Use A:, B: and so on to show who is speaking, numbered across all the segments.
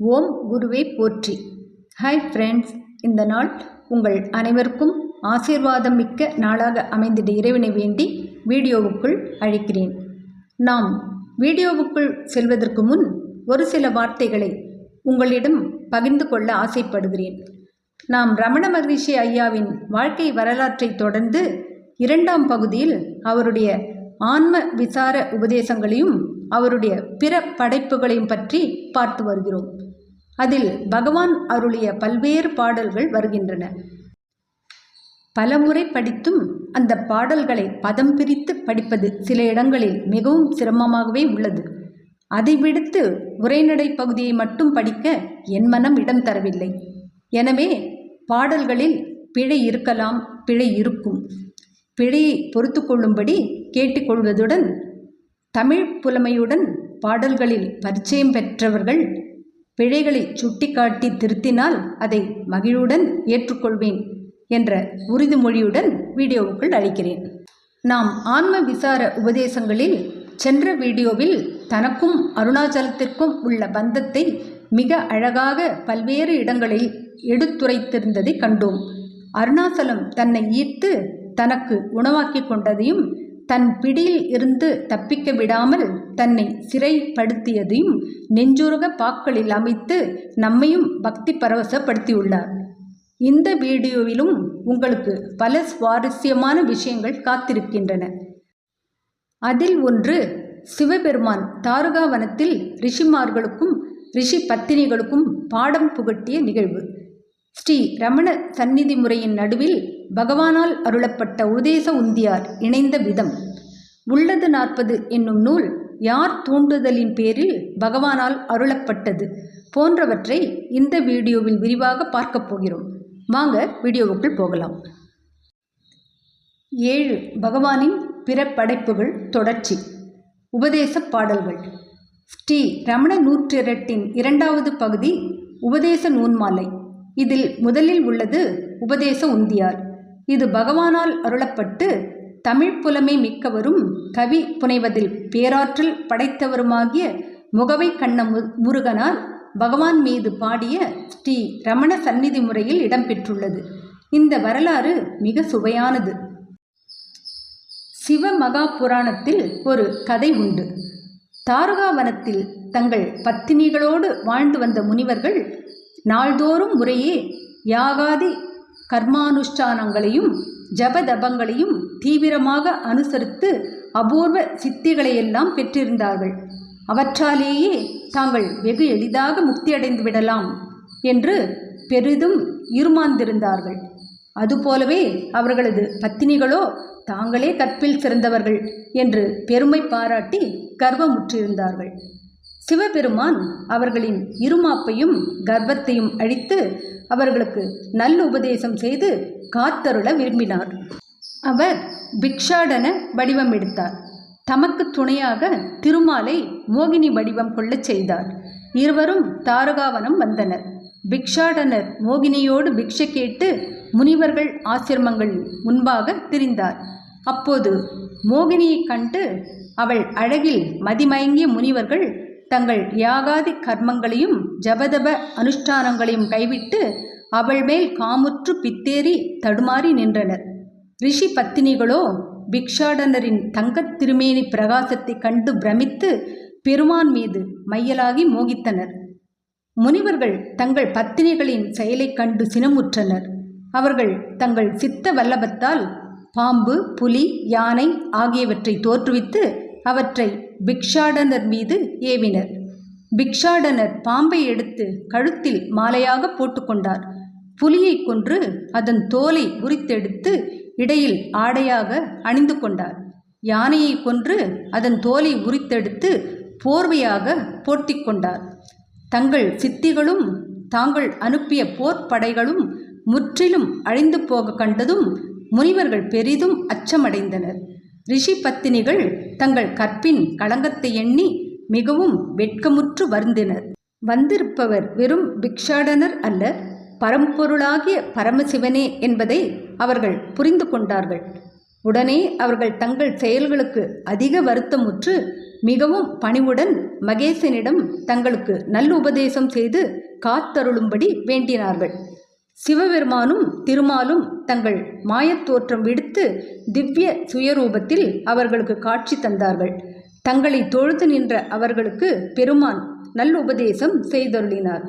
A: ஓம் குருவே போற்றி. Hi friends இந்த நாள் உங்கள் அனைவருக்கும் ஆசீர்வாதம் மிக்க நாளாக அமைந்திட இறைவனை வேண்டி வீடியோவுக்குள் அழைக்கிறேன். நாம் வீடியோவுக்குள் செல்வதற்கு முன் ஒரு சில வார்த்தைகளை உங்களிடம் பகிர்ந்து கொள்ள ஆசைப்படுகிறேன். நாம் ரமண மகரிஷி ஐயாவின் வாழ்க்கை வரலாற்றை தொடர்ந்து இரண்டாம் பகுதியில் அவருடைய ஆன்ம விசார உபதேசங்களையும் அவருடைய பிற படைப்புகளையும் பற்றி பார்த்து வருகிறோம். அதில் பகவான் அருளிய பல்வேறு பாடல்கள் வருகின்றன. பலமுறை படித்தும் அந்த பாடல்களை பதம் பிரித்து படிப்பது சில இடங்களில் மிகவும் சிரமமாகவே உள்ளது. அதை விடுத்து உரைநடை பகுதியை மட்டும் படிக்க என் மனம் இடம் தரவில்லை. எனவே பாடல்களில் பிழை இருக்கலாம் பிழை இருக்கும். பிழையை பொறுத்து கொள்ளும்படி கேட்டுக்கொள்வதுடன் தமிழ் புலமையுடன் பாடல்களில் பரிச்சயம் பெற்றவர்கள் பிழைகளை சுட்டிக்காட்டி திருத்தினால் அதை மகிழுடன் ஏற்றுக்கொள்வேன் என்ற உறுதிமொழியுடன் வீடியோவுக்குள் அளிக்கிறேன். நாம் ஆன்ம விசார உபதேசங்களில் சென்ற வீடியோவில் தனக்கும் அருணாச்சலத்திற்கும் உள்ள பந்தத்தை மிக அழகாக பல்வேறு இடங்களில் எடுத்துரைத்திருந்ததை கண்டோம். அருணாச்சலம் தன்னை ஈர்த்து தனக்கு உணவாக்கி கொண்டதையும் தன் பிடியில் இருந்து தப்பிக்க விடாமல் தன்னை சிறைப்படுத்தியதையும் நெஞ்சுருக பாக்களில் அமைத்து நம்மையும் பக்தி பரவசப்படுத்தியுள்ளார். இந்த வீடியோவிலும் உங்களுக்கு பல சுவாரஸ்யமான விஷயங்கள் காத்திருக்கின்றன. அதில் ஒன்று சிவபெருமான் தாருகாவனத்தில் ரிஷிமார்களுக்கும் ரிஷி பத்தினிகளுக்கும் பாடம் புகட்டிய நிகழ்வு. ஸ்ரீ ரமண சந்நிதி முறையின் நடுவில் பகவானால் அருளப்பட்ட உதேச உந்தியார் இணைந்த விதம். உள்ளது நாற்பது என்னும் நூல் யார் தூண்டுதலின் பேரில் பகவானால் அருளப்பட்டது போன்றவற்றை இந்த வீடியோவில் விரிவாக பார்க்கப் போகிறோம். வாங்க வீடியோவுக்குள் போகலாம். ஏழு. பகவானின் பிற படைப்புகள் தொடர்ச்சி. உபதேச பாடல்கள். ஸ்ரீ ரமண நூற்றிரட்டின் இரண்டாவது பகுதி உபதேச நூன்மாலை. இதில் முதலில் உள்ளது உபதேச உந்தியார். இது பகவானால் அருளப்பட்டு தமிழ் புலமை மிக்கவரும் கவி புனைவதில் பேராற்றல் படைத்தவருமாகிய முகவை கண்ண முருகனால் பகவான் மீது பாடிய ஸ்ரீ ரமண சந்நிதி முறையில் இடம்பெற்றுள்ளது. இந்த வரலாறு மிக சுவையானது. சிவ மகா புராணத்தில் ஒரு கதை உண்டு. தாரகாவனத்தில் தங்கள் பத்தினிகளோடு வாழ்ந்து வந்த முனிவர்கள் நாள்தோறும் முறையே யாகாதி கர்மானுஷ்டானங்களையும் ஜபதபங்களையும் தீவிரமாக அனுசரித்து அபூர்வ சித்திகளையெல்லாம் பெற்றிருந்தார்கள். அவற்றாலேயே தாங்கள் வெகு எளிதாக முக்தியடைந்து விடலாம் என்று பெரிதும் இருமாந்திருந்தார்கள். அதுபோலவே அவர்களது பத்தினிகளோ தாங்களே கற்பில் சிறந்தவர்கள் என்று பெருமை பாராட்டி கர்வமுற்றிருந்தார்கள். சிவபெருமான் அவர்களின் இருமாப்பையும் கர்வத்தையும் அழித்து அவர்களுக்கு நல்ல உபதேசம் செய்து காத்தருள விரும்பினார். அவர் பிக்ஷாடன வடிவம் எடுத்தார். தமக்கு துணையாக திருமாலை மோகினி வடிவம் கொள்ளச் செய்தார். இருவரும் தாரகாவனம் வந்தனர். பிக்ஷாடனர் மோகினியோடு பிக்ஷை கேட்டு முனிவர்கள் ஆசிரமங்கள் முன்பாக திரிந்தார். அப்போது மோகினியைக் கண்டு அவள் அழகில் மதிமயங்கிய முனிவர்கள் தங்கள் யாகாதி கர்மங்களையும் ஜபதப அனுஷ்டானங்களையும் கைவிட்டு அவள் மேல் காமுற்று பித்தேறி தடுமாறி நின்றனர். ரிஷி பத்தினிகளோ பிக்ஷாடனரின் தங்கத் திருமேனி பிரகாசத்தை கண்டு பிரமித்து பெருமான் மீது மையலாகி மோகித்தனர். முனிவர்கள் தங்கள் பத்தினிகளின் செயலைக் கண்டு சினமுற்றனர். அவர்கள் தங்கள் சித்த வல்லபத்தால் பாம்பு புலி யானை ஆகியவற்றை தோற்றுவித்து அவற்றை பிக்ஷாடனர் மீது ஏவினர். பிக்ஷாடனர் பாம்பை எடுத்து கழுத்தில் மாலையாக போட்டுக்கொண்டார். புலியை கொன்று அதன் தோலை உரித்தெடுத்து இடையில் ஆடையாக அணிந்து கொண்டார். யானையை கொன்று அதன் தோலை உரித்தெடுத்து போர்வையாக போர்த்திக்கொண்டார் தங்கள் சித்திகளும் தாங்கள் அனுப்பிய போர்ப்படைகளும் முற்றிலும் அழிந்து போக கண்டதும் முனிவர்கள் பெரிதும் அச்சமடைந்தனர். ரிஷி பத்தினிகள் தங்கள் கற்பின் களங்கத்தை எண்ணி மிகவும் வெட்கமுற்று வருந்தினர். வந்திருப்பவர் வெறும் பிக்ஷாடனர் அல்ல பரம்பொருளாகிய பரமசிவனே என்பதை அவர்கள் புரிந்து கொண்டார்கள். உடனே அவர்கள் தங்கள் செயல்களுக்கு அதிக வருத்தமுற்று மிகவும் பணிவுடன் மகேசனிடம் தங்களுக்கு நல்லுபதேசம் செய்து காத்தருளும்படி வேண்டினார்கள். சிவபெருமானும் திருமாலும் தங்கள் மாயத் தோற்றம் விடுத்து திவ்ய சுயரூபத்தில் அவர்களுக்கு காட்சி தந்தார்கள். தங்களை தொழுது நின்ற அவர்களுக்கு பெருமான் நல்லுபதேசம் செய்தருளினார்.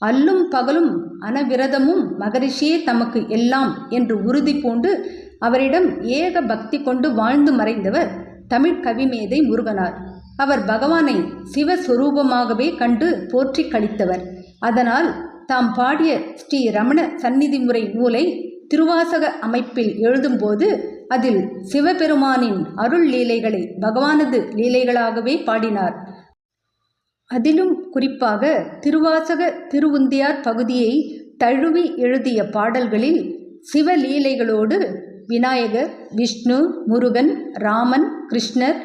A: அல்லும் பகலும் அனவிரதமும் மகரிஷியே தமக்கு எல்லாம் என்று உறுதி பூண்டு அவரிடம் ஏக பக்தி கொண்டு வாழ்ந்து மறைந்தவர் தமிழ் கவிமேதை முருகனார். அவர் பகவானை சிவஸ்வரூபமாகவே கண்டு போற்றி கழித்தவர். அதனால் தாம் பாடிய ஸ்ரீ ரமண சந்நிதி முறை நூலை திருவாசக அமைப்பில் எழுதும்போது அதில் சிவபெருமானின் அருள் லீலைகளை பகவானது லீலைகளாகவே பாடினார். அதிலும் குறிப்பாக திருவாசக திருவுந்தியார் பகுதியை தழுவி எழுதிய பாடல்களில் சிவலீலைகளோடு விநாயகர் விஷ்ணு முருகன் ராமன் கிருஷ்ணர்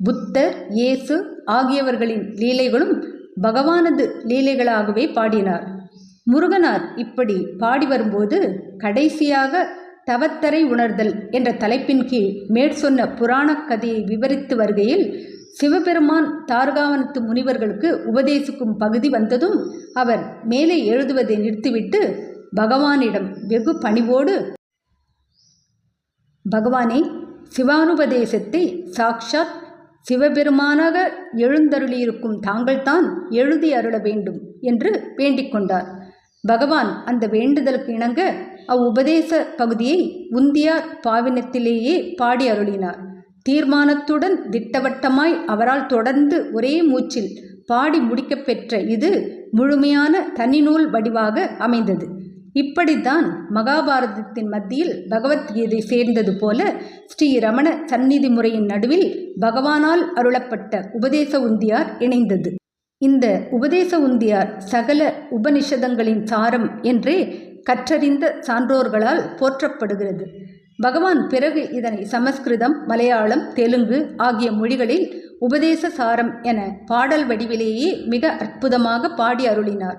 A: புத்தர் இயேசு ஆகியவர்களின் லீலைகளும் பகவானது லீலைகளாகவே பாடினார். முருகனார் இப்படி பாடி வரும்போது கடைசியாக தவத்தரை உணர்தல் என்ற தலைப்பின் கீழ் மேற்சொன்ன புராணக் கதையை விவரித்து வருகையில் சிவபெருமான் தார்காவனத்து முனிவர்களுக்கு உபதேசிக்கும் பகுதி வந்ததும் அவர் மேலே எழுதுவதை நிறுத்திவிட்டு பகவானிடம் வெகு பணிவோடு பகவானே சிவானுபதேசத்தை சாக்ஷாத் சிவபெருமானாக எழுந்தருளியிருக்கும் தாங்கள்தான் எழுதி அருள வேண்டும் என்று வேண்டிக் கொண்டார். பகவான் அந்த வேண்டுதலுக்கு இணங்க அவ்வுபதேச பகுதியை உந்தியார் பாவினத்திலேயே பாடி அருளினார். தீர்மானத்துடன் திட்டவட்டமாய் அவரால் தொடர்ந்து ஒரே மூச்சில் பாடி முடிக்கப்பெற்ற இது முழுமையான தனிநூல் வடிவாக அமைந்தது. இப்படித்தான் மகாபாரதத்தின் மத்தியில் பகவத்கீதை சேர்ந்தது போல ஸ்ரீ ரமண சந்நிதி முறையின் நடுவில் பகவானால் அருளப்பட்ட உபதேச உந்தியார் இணைந்தது. இந்த உபதேச உந்தியார் சகல உபனிஷதங்களின் சாரம் என்றே கற்றறிந்த சான்றோர்களால் போற்றப்படுகிறது. பகவான் பிறகு இதனை சமஸ்கிருதம் மலையாளம் தெலுங்கு ஆகிய மொழிகளில் உபதேச சாரம் என பாடல் வடிவிலேயே மிக அற்புதமாக பாடி அருளினார்.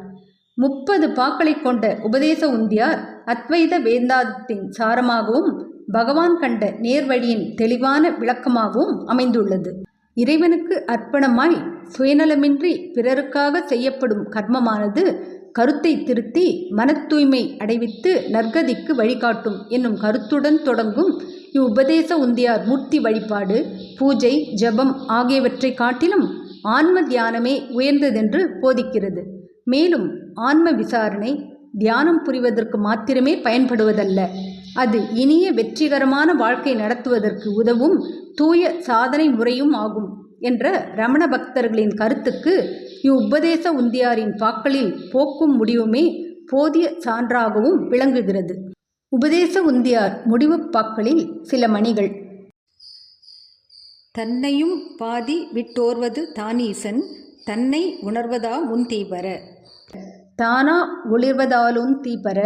A: முப்பது பாக்களை கொண்ட உபதேச உந்தியார் அத்வைத வேந்தாந்தத்தின் சாரமாகவும் பகவான் கண்ட நேர்வழியின் தெளிவான விளக்கமாகவும் அமைந்துள்ளது. இறைவனுக்கு அர்ப்பணமாய் சுயநலமின்றி பிறருக்காக செய்யப்படும் கர்மமானது கருத்தை திருத்தி மன தூய்மை அடைவித்து நற்கதிக்கு வழிகாட்டும் என்னும் கருத்துடன் தொடங்கும் இவ்வுபதேச உந்தியார் மூர்த்தி வழிபாடு பூஜை ஜபம் ஆகியவற்றை காட்டிலும் ஆன்ம தியானமே உயர்ந்ததென்று போதிக்கிறது. மேலும் ஆன்ம விசாரணை தியானம் புரிவதற்கு மாத்திரமே பயன்படுவதல்ல. அது இனிய வெற்றிகரமான வாழ்க்கை நடத்துவதற்கு உதவும் தூய சாதனை முறையும் ஆகும். என்ற ரமண பக்தர்களின் கருத்துக்கு இவ்வுபதேச உந்தியாரின் பாக்களில் போக்கும் முடிவுமே போதிய சான்றாகவும் விளங்குகிறது. உபதேச உந்தியார் முடிவுப் பாக்களில் சில மணிகள். தன்னையும் பாதி விட்டோர்வது தானீசன் தன்னை உணர்வதா முன் தீபர. தானா ஒளிர்வதாலும் தீபர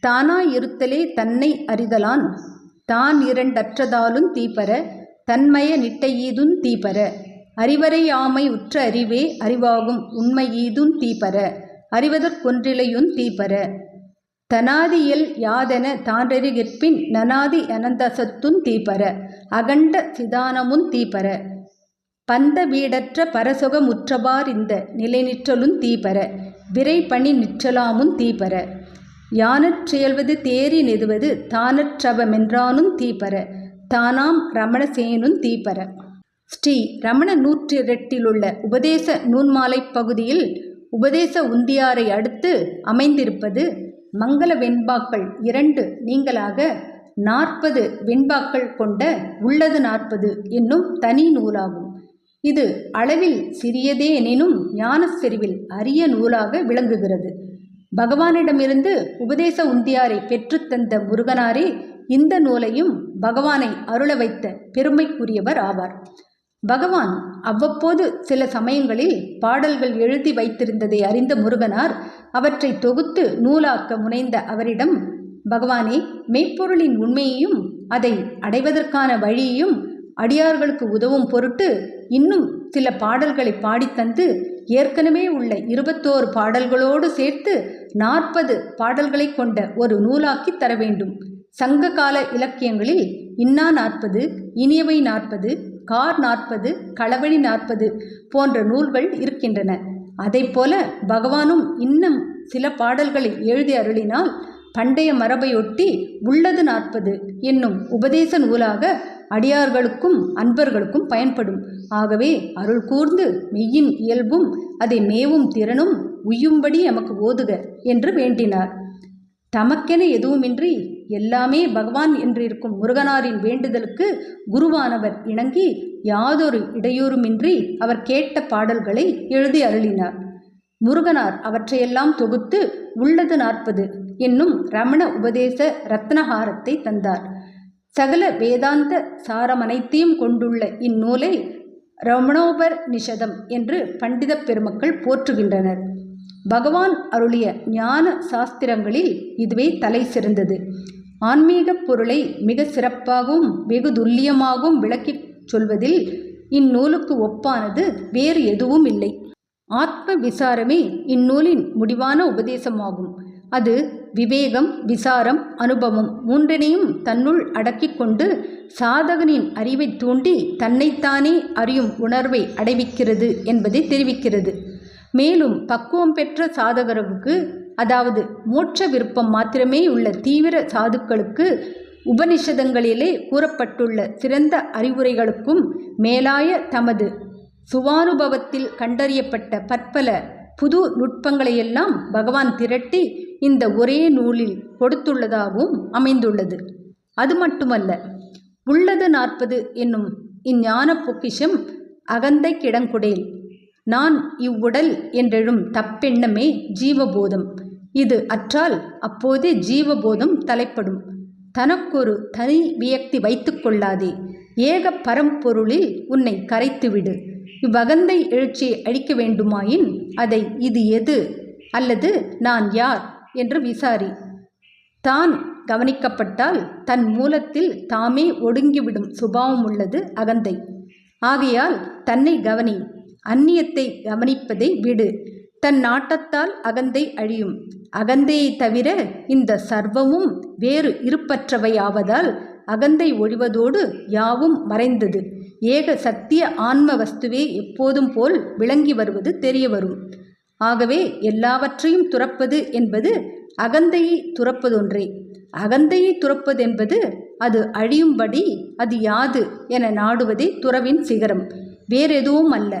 A: தானா இருத்தலே தன்னை அறிதலான் தான் இரண்டற்றதாலும் தீபர தன்மய நிட்டையீதுன் தீபர. அறிவறையாமை உற்ற அறிவே அறிவாகும் உண்மையீதுன் தீபர. அறிவதற்கொன்றிலையுன் தீபர. தனாதியல் யாதென தான்றறிகிற்பின் நனாதி அனந்தசத்துன் தீபர. அகண்ட சிதானமுன் தீபர. பந்த வீடற்ற பரசுகமுற்றபார் இந்த நிலைநிற்றலுந் தீபர. விரை பணி நிற்றலாமுன் தீபர. யானற் செயல்வது தேறி நெதுவது தானற்றவமென்றானும் தீபர. தானாம் ரமணசேனுன் தீபர. ஸ்ரீ ரமண நூற்றி ரெட்டிலுள்ள உபதேச நூன்மாலை பகுதியில் உபதேச உந்தியாரை அடுத்து அமைந்திருப்பது மங்கள வெண்பாக்கள் இரண்டு நீங்களாக நாற்பது வெண்பாக்கள் கொண்ட உள்ளது நாற்பது என்னும் தனி நூலாகும். இது அளவில் சிறியதே எனினும் ஞான செறிவில் அரிய நூலாக விளங்குகிறது. பகவானிடமிருந்து உபதேச உந்தியாரை பெற்றுத்தந்த முருகனாரே இந்த நூலையும் பகவானை அருள வைத்த பெருமைக்குரியவர் ஆவார். பகவான் அவ்வப்போது சில சமயங்களில் பாடல்கள் எழுதி வைத்திருந்ததை அறிந்த முருகனார் அவற்றை தொகுத்து நூலாக்க முனைந்த அவரிடம் பகவானே மெய்ப்பொருளின் உண்மையையும் அதை அடைவதற்கான வழியையும் அடியார்களுக்கு உதவும் பொருட்டு இன்னும் சில பாடல்களை பாடித்தந்து ஏற்கனவே உள்ள இருபத்தோரு பாடல்களோடு சேர்த்து நாற்பது பாடல்களை கொண்ட ஒரு நூலாக்கி தர வேண்டும் சங்க கால இலக்கியங்களில் இன்னா நாற்பது இனியவை நாற்பது கார் நாற்பது களவழி நாற்பது போன்ற நூல்கள் இருக்கின்றன. அதைப்போல பகவானும் இன்னும் சில பாடல்களை எழுதி அருளினால் பண்டைய மரபையொட்டி உள்ளது நாற்பது என்னும் உபதேச நூலாக அடியார்களுக்கும் அன்பர்களுக்கும் பயன்படும். ஆகவே அருள் கூர்ந்து மெய்யின் இயல்பும் அதை மேவும் திறனும் உய்யும்படி எமக்கு ஓதுக என்று வேண்டினார். தமக்கென எதுவுமின்றி எல்லாமே பகவான் என்றிருக்கும் முருகனாரின் வேண்டுதலுக்கு குருவானவர் இணங்கி யாதொரு இடையூறுமின்றி அவர் கேட்ட பாடல்களை எழுதி அருளினார். முருகனார் அவற்றையெல்லாம் தொகுத்து உள்ளது நாற்பது என்னும் ரமண உபதேச ரத்னஹாரத்தை தந்தார். சகல வேதாந்த சாரமனைத்தையும் கொண்டுள்ள இந்நூலை ரமணோபர் நிஷதம் என்று பண்டித பெருமக்கள் போற்றுகின்றனர். பகவான் அருளிய ஞான சாஸ்திரங்களில் இதுவே தலை சிறந்தது. ஆன்மீகப் பொருளை மிக சிறப்பாகவும் வெகு துல்லியமாகவும் விளக்கிச் சொல்வதில் இந்நூலுக்கு ஒப்பானது வேறு எதுவும் இல்லை. ஆத்ம விசாரமே இந்நூலின் முடிவான உபதேசமாகும். அது விவேகம் விசாரம் அனுபவம் மூன்றினையும் தன்னுள் அடக்கிக் கொண்டு சாதகனின் அறிவை தூண்டி தன்னைத்தானே அறியும் உணர்வை அடைவிக்கிறது என்பதை தெரிவிக்கிறது. மேலும் பக்குவம் பெற்ற சாதகருக்கு அதாவது மோட்ச விருப்பம் மாத்திரமே உள்ள தீவிர சாதுக்களுக்கு உபனிஷதங்களிலே கூறப்பட்டுள்ள சிறந்த அறிவுரைகளுக்கும் மேலாய தமது சுவானுபவத்தில் கண்டறியப்பட்ட பற்பல புது நுட்பங்களையெல்லாம் பகவான் திரட்டி இந்த ஒரே நூலில் கொடுத்துள்ளதாகவும் அமைந்துள்ளது. அது மட்டுமல்ல உள்ளது நாற்பது என்னும் இஞ்ஞான பொக்கிஷம் அகந்தை கிடங்குடேல் நான் இவ்வுடல் என்றெழும் தப்பெண்ணமே ஜீவபோதம். இது அற்றால் அப்போதே ஜீவபோதம் தலைப்படும். தனக்கொரு தனி வியக்தி வைத்து கொள்ளாதே. ஏக பரம்பொருளில் உன்னை கரைத்துவிடு. இவ்வகந்தை எழுச்சியை அழிக்க வேண்டுமாயின் அதை இது எது? அல்லது நான் யார்? என்று விசாரி. தான் கவனிக்கப்பட்டால் தன் மூலத்தில் தாமே ஒடுங்கிவிடும் சுபாவம் உள்ளது அகந்தை. ஆகையால் தன்னை கவனி. அந்நியத்தை கவனிப்பதை விடு. தன் நாட்டத்தால் அகந்தை அழியும். அகந்தையை தவிர இந்த சர்வமும் வேறு இருப்பற்றவையாவதால் அகந்தை ஒழிவதோடு யாவும் மறைந்தது. ஏக சத்திய ஆன்ம வஸ்துவே எப்போதும் போல் விளங்கி வருவது தெரிய வரும் ஆகவே எல்லாவற்றையும் துறப்பது என்பது அகந்தையை துறப்பதொன்றே. அகந்தையை துறப்பதென்பது அது அழியும்படி அது யாது என நாடுவதே துறவின் சிகரம். வேறெதுவும் அல்ல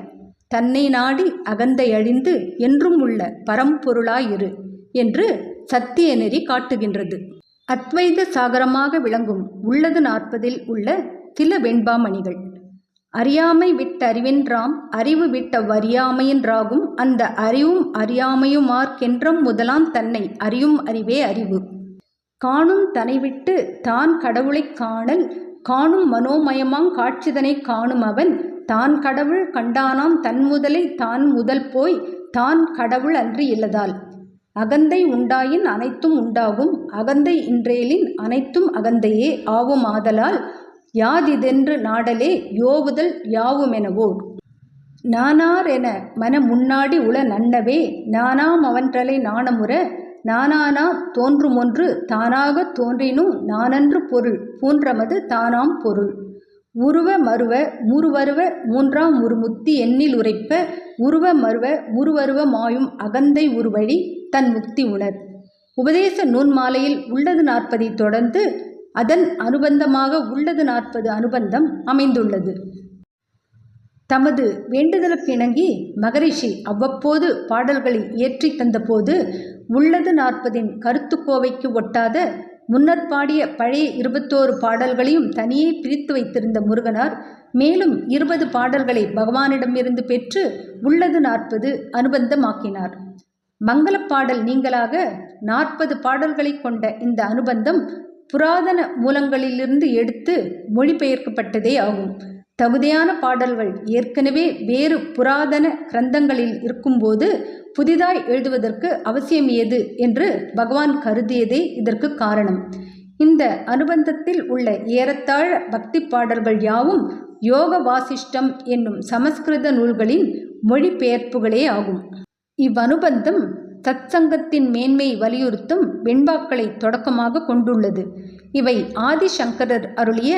A: தன்னை நாடி அகந்தை அழிந்து என்றும் உள்ள பரம்பொருளாயிரு என்று சத்திய நெறி காட்டுகின்றது. அத்வைத சாகரமாக விளங்கும் உள்ளது நாற்பதில் உள்ள சில வெண்பாமணிகள். அறியாமை விட்டறிவென்றாம் அறிவு விட்ட வறியாமையென்றாகும் அந்த அறிவும் அறியாமையுமார்க்கென்றம் முதலாம் தன்னை அறியும் அறிவே அறிவு. காணும் தனை விட்டு தான் கடவுளைக் காணல் காணும் மனோமயமாங் காட்சிதனை காணும் அவன் தான் கடவுள் கண்டானாம் தன் முதலை தான் முதல் போய் தான் கடவுள் அன்று இல்லதால். அகந்தை உண்டாயின் அனைத்தும் உண்டாகும். அகந்தை இன்றேலின் அனைத்தும் அகந்தையே ஆவும் ஆதலால் யாதிதென்று நாடலே யோவுதல் யாவுமெனவோர் நானார் என மன முன்னாடி உள நன்னவே நானாம் அவன்றலை நாணமுற நானானா தோன்றுமொன்று தானாகத் தோன்றினும் நானன்று பொருள் பூன்றமது தானாம் பொருள். உருவ மருவ முருவருவ மூன்றாம் முருமுத்தி எண்ணில் உரைப்ப உருவ மருவ முருவருவ மாயும் அகந்தை உருவழி தன் முக்தி உணர். உபதேச நூன்மாலையில் உள்ளது நாற்பதை தொடர்ந்து அதன் அனுபந்தமாக உள்ளது நாற்பது அனுபந்தம் அமைந்துள்ளது. தமது வேண்டுதலுக்கு இணங்கி மகரிஷி அவ்வப்போது பாடல்களை இயற்றி தந்தபோது உள்ளது நாற்பதின் கருத்துக்கோவைக்கு ஒட்டாத முன்னர் பாடிய பழைய இருபத்தோரு பாடல்களையும் தனியே பிரித்து வைத்திருந்த முருகனார் மேலும் இருபது பாடல்களை பகவானிடமிருந்து பெற்று உள்ளது நாற்பது அனுபந்தமாக்கினார். மங்களப்பாடல் நீங்களாக நாற்பது பாடல்களை கொண்ட இந்த அனுபந்தம் புராதன மூலங்களிலிருந்து எடுத்து மொழிபெயர்க்கப்பட்டதே ஆகும். தகுதியான பாடல்கள் ஏற்கனவே வேறு புராதன கிரந்தங்களில் இருக்கும்போது புதிதாய் எழுதுவதற்கு அவசியம் ஏது என்று பகவான் கருதியதே இதற்கு காரணம். இந்த அனுபந்தத்தில் உள்ள ஏறத்தாழ பக்தி பாடல்கள் யாவும் யோக வாசிஷ்டம் என்னும் சமஸ்கிருத நூல்களின் மொழிபெயர்ப்புகளே ஆகும். இவ்வனுபந்தம் சத்சங்கத்தின் மேன்மை வலியுறுத்தும் வெண்பாக்களை தொடக்கமாக கொண்டுள்ளது. இவை ஆதிசங்கரர் அருளிய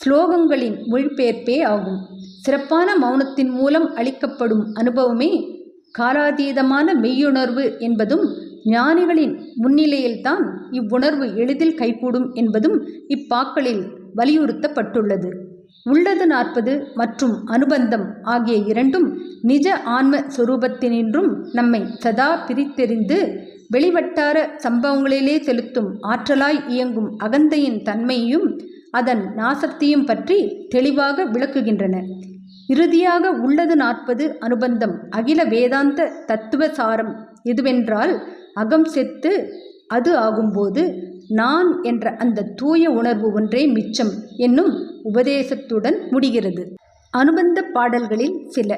A: ஸ்லோகங்களின் மொழிபெயர்ப்பே ஆகும். சிறப்பான மௌனத்தின் மூலம் அளிக்கப்படும் அனுபவமே காலாதீதமான மெய்யுணர்வு என்பதும் ஞானிகளின் முன்னிலையில்தான் இவ்வுணர்வு எளிதில் கைகூடும் என்பதும் இப்பாக்களில் வலியுறுத்தப்பட்டுள்ளது. உள்ளது நாற்பது மற்றும் அனுபந்தம் ஆகிய இரண்டும் நிஜ ஆன்ம சுரூபத்தினின்றும் நம்மை சதா பிரித்தெறிந்து வெளிவட்டார சம்பவங்களிலே செலுத்தும் ஆற்றலாய் இயங்கும் அகந்தையின் தன்மையையும் அதன் நாசத்தையும் பற்றி தெளிவாக விளக்குகின்றன. இறுதியாக உள்ளது நாற்பது அனுபந்தம். அகில வேதாந்த தத்துவ சாரம் எதுவென்றால் அகம் செத்து அது ஆகும்போது நான் என்ற அந்த தூய உணர்வு ஒன்றே மிச்சம் என்னும் உபதேசத்துடன் முடிகிறது. அனுபந்த பாடல்களில் சில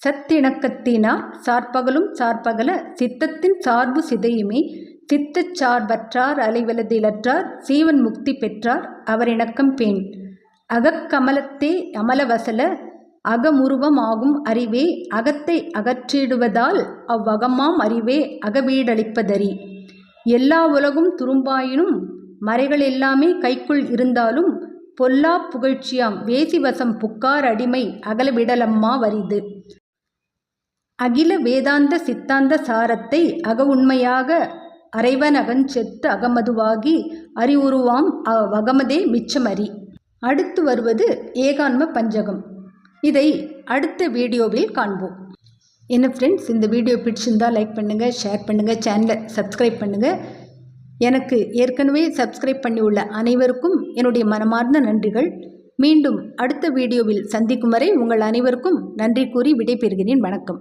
A: சத்திணக்கத்தினார் சார்பகலும் சார்பகல சித்தத்தின் சார்பு சிதையுமே சித்தச் சார்பற்றார் அலைவலதிலற்றார் சீவன் முக்தி பெற்றார் அவரிணக்கம் பேண். அகக்கமலத்தே அமலவசல அகமுருவமாகும் அறிவே அகத்தை அகற்றிடுவதால் அவ்வகமாம் அறிவே அகவீடளிப்பதறி. எல்லா உலகும் துரும்பாயினும் மறைகள் எல்லாமே கைக்குள் இருந்தாலும் பொல்லா புகழ்ச்சியாம் வேசிவசம் புக்கார் அடிமை அகலவிடலம்மா வரிது அகில வேதாந்த சித்தாந்த சாரத்தை அக உண்மையாக அறைவனகஞ்செத்து அகமதுவாகி அறிவுருவாம் அவ்வகமதே மிச்சமறி. அடுத்து வருவது ஏகான்ம பஞ்சகம். இதை அடுத்த வீடியோவில் காண்போம். என்ன ஃப்ரெண்ட்ஸ் இந்த வீடியோ பிடிச்சிருந்தால் லைக் பண்ணுங்கள் ஷேர் பண்ணுங்கள் சேனலை சப்ஸ்கிரைப் பண்ணுங்கள் எனக்கு ஏற்கனவே சப்ஸ்கிரைப் பண்ணியுள்ள அனைவருக்கும் என்னுடைய மனமார்ந்த நன்றிகள். மீண்டும் அடுத்த வீடியோவில் சந்திக்கும் வரை உங்கள் அனைவருக்கும் நன்றி கூறி விடைபெறுகிறேன். வணக்கம்.